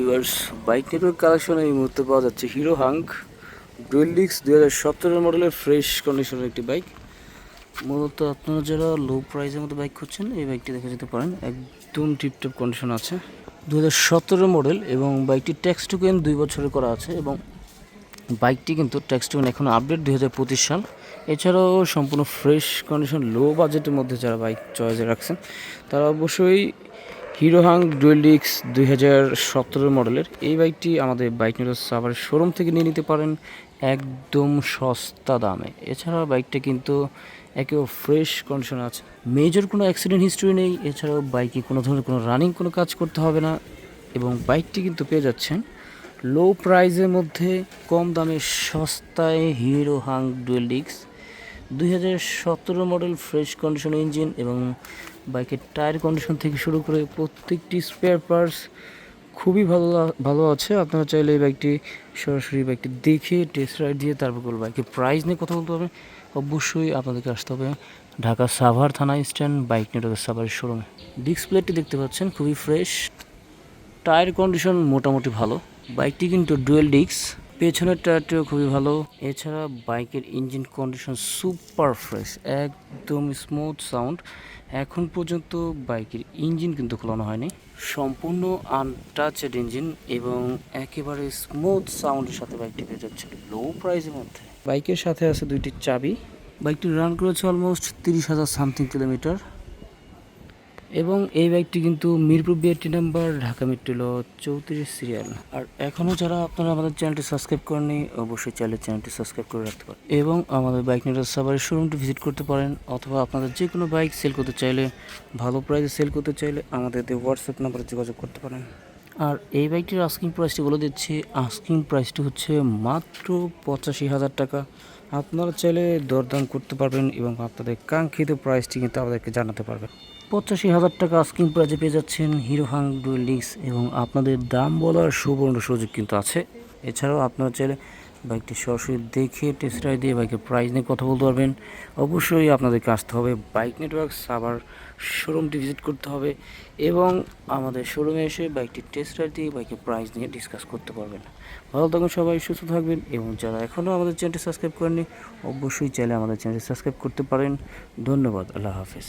Viewers bike network collection এই মুহূর্তে পাওয়া যাচ্ছে হিরো হাঙ্ক ডুয়েল ডিক্স দুই হাজার সতেরো মডেলের ফ্রেশ কন্ডিশনের একটি বাইক মূলত আপনারা যারা লো প্রাইসের মধ্যে বাইক খুঁজছেন, এই বাইকটি দেখে যেতে পারেন। একদম টিপটপ কন্ডিশন আছে। দু হাজার সতেরো মডেল এবং বাইকটি ট্যাক্স টোকেন দুই বছরের করা আছে এবং বাইকটি কিন্তু ট্যাক্স টোকেন এখন আপডেট দুই হাজার পঁচিশ সাল। এছাড়াও সম্পূর্ণ ফ্রেশ কন্ডিশন লো বাজেটের মধ্যে যারা বাইক চয়েসে রাখছেন, তারা অবশ্যই হিরো হাং ডুয়েল ডিক্স দুই হাজার সতেরো মডেলের এই বাইকটি আমাদের বাইক নিউজ সাভার শোরুম থেকে নিয়ে নিতে পারেন একদম সস্তা দামে। এছাড়া বাইকটা কিন্তু একেবারে ফ্রেশ কন্ডিশন আছে। মেজর কোনো অ্যাক্সিডেন্ট হিস্ট্রি নেই। এছাড়াও বাইকে কোনো ধরনের কোনো রানিং কোনো কাজ করতে হবে না এবং বাইকটি কিন্তু পেয়ে যাচ্ছেন লো প্রাইজের মধ্যে কম দামে সস্তায় হিরো হাং ডুয়েল ডিক্স দুই হাজার সতেরো মডেল ফ্রেশ কন্ডিশন ইঞ্জিন এবং বাইকের টায়ার কন্ডিশন থেকে শুরু করে প্রত্যেকটি স্পেয়ার পার্টস খুবই ভালো ভালো আছে। আপনারা চাইলে এই বাইকটি সরাসরি বাইকটি দেখে টেস্ট রাইড দিয়ে তারপর করব বাইকের প্রাইস নিয়ে কথা বলতে হবে অবশ্যই আপনাদেরকে আসতে হবে ঢাকা সাভার থানা স্ট্যান্ড বাইক নেটওয়ার্কের সাভারের শোরুমে ডিসপ্লেটি দেখতে পাচ্ছেন, খুবই ফ্রেশ টায়ার কন্ডিশন মোটামুটি ভালো। বাইকটি কিন্তু ডুয়েল ডিস্ক পেছনের টায়ারটিও খুবই ভালো। এছাড়া বাইকের ইঞ্জিন কন্ডিশন সুপার ফ্রেশ একদম স্মুথ সাউন্ড এখন পর্যন্ত বাইকের ইঞ্জিন কিন্তু খোলানো হয়নি। সম্পূর্ণ আনটাচড ইঞ্জিন এবং একেবারে স্মুথ সাউন্ডের সাথে বাইকটি পেয়ে যাচ্ছে লো প্রাইসের মধ্যে। বাইকের সাথে আছে দুইটি চাবি। বাইকটি রান করেছে অলমোস্ট তিরিশ হাজার সামথিং কিলোমিটার এবং এই বাইকটি কিন্তু Mirpur BRT number, Dhaka metro চৌত্রিশ সিরিয়াল। আর এখনও যারা আপনারা আমাদের চ্যানেলটি সাবস্ক্রাইব করেনি অবশ্যই চ্যানেল চ্যানেলটি সাবস্ক্রাইব করে রাখতে পারেন এবং আমাদের বাইক নেটার সাবারের শোরুমটি ভিজিট করতে পারেন অথবা আপনাদের যে কোনো বাইক সেল করতে চাইলে, ভালো প্রাইসে সেল করতে চাইলে আমাদের হোয়াটসঅ্যাপ নাম্বারে যোগাযোগ করতে পারেন। আর এই বাইকটির আস্কিং প্রাইসটি বলে দিচ্ছি, আস্কিং প্রাইসটি হচ্ছে মাত্র পঁচাশি হাজার টাকা। আপনারা চাইলে দরদাম করতে পারবেন এবং আপনাদের কাঙ্ক্ষিত প্রাইসটি কিন্তু আমাদেরকে জানাতে পারবেন। পঁচাশি হাজার টাকা আস্কিং প্রাইজে পেয়ে যাচ্ছেন হিরো হাং ডুয়েল এবং আপনাদের দাম বলার সুবর্ণ সুযোগ কিন্তু আছে। এছাড়াও আপনারা চাইলে বাইকটি সরাসরি দেখে টেস্ট রাইড দিয়ে বাইকের প্রাইস নিয়ে কথা বলতে পারবেন। অবশ্যই আপনাদেরকে আসতে হবে বাইক নেটওয়ার্ক আবার শোরুমটি ভিজিট করতে হবে এবং আমাদের শোরুমে এসে বাইকটি টেস্ট রাইড দিয়ে বাইকের প্রাইস নিয়ে ডিসকাস করতে পারবেন। ভালো থাকুন সবাই, সুস্থ থাকবেন এবং যারা এখনও আমাদের চ্যানেলটি সাবস্ক্রাইব করেননি, অবশ্যই চাইলে আমাদের চ্যানেলটি সাবস্ক্রাইব করতে পারেন। ধন্যবাদ, আল্লাহ হাফেজ।